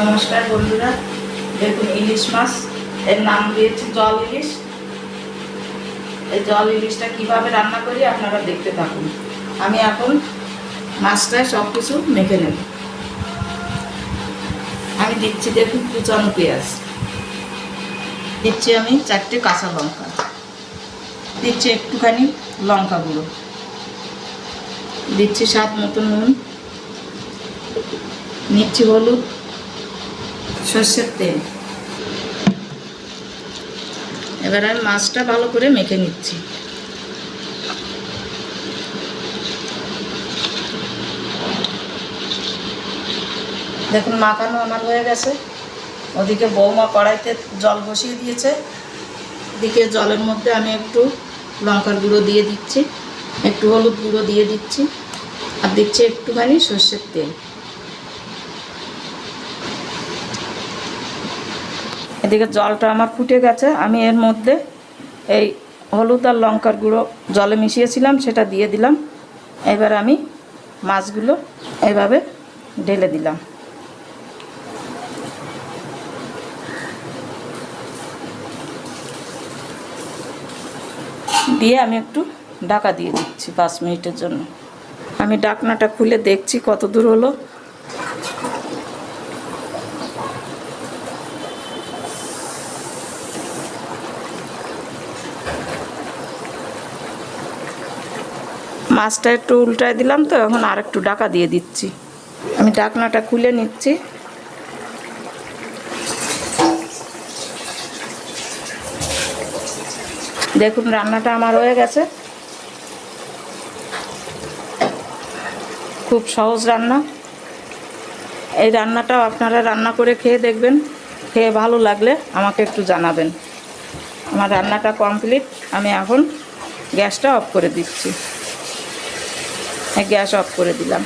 নমস্কার বন্ধুরা, দেখুন ইলিশ মাছ। এর নাম দিয়েছি জল ইলিশ। এই জল ইলিশটা কীভাবে রান্না করি আপনারা দেখতে থাকুন। আমি এখন মাছটায় সব কিছু মেখে নেব। আমি দিচ্ছি দেখুন কুচানো পেঁয়াজ। দিচ্ছি আমি চারটে কাঁচা লঙ্কা। দিচ্ছি একটুখানি লঙ্কা গুঁড়ো। দিচ্ছি স্বাদ মতো নুন। নিচ্ছি হলুদ। সর্ষের তেল। এবার আমি মাছটা ভালো করে মেখে নিচ্ছি। দেখুন, মাখানো আমার হয়ে গেছে। ওদিকে বৌমা কড়াইতে জল বসিয়ে দিয়েছে। এদিকে জলের মধ্যে আমি একটু লঙ্কার গুঁড়ো দিয়ে দিচ্ছি। একটু হলুদ গুঁড়ো দিয়ে দিচ্ছি। আর দিচ্ছি একটুখানি সর্ষের তেল। এদিকে জলটা আমার ফুটে গেছে। আমি এর মধ্যে এই হলুদ আর লঙ্কার গুঁড়ো জলে মিশিয়েছিলাম, সেটা দিয়ে দিলাম। এবার আমি মাছগুলো এভাবে ঢেলে দিলাম। দিয়ে আমি একটু ঢাকা দিয়ে দিচ্ছি পাঁচ মিনিটের জন্য। আমি ডাকনাটা খুলে দেখছি কত দূর হলো। মাছটা একটু উল্টায় দিলাম তো, এখন আর একটু ডাকা দিয়ে দিচ্ছি। আমি ডাকনাটা খুলে নিচ্ছি। দেখুন, রান্নাটা আমার হয়ে গেছে। খুব সহজ রান্না। এই রান্নাটাও আপনারা রান্না করে খেয়ে দেখবেন। খেয়ে ভালো লাগলে আমাকে একটু জানাবেন। আমার রান্নাটা কমপ্লিট। আমি এখন গ্যাসটা অফ করে দিচ্ছি। গ্যাস অফ করে দিলাম।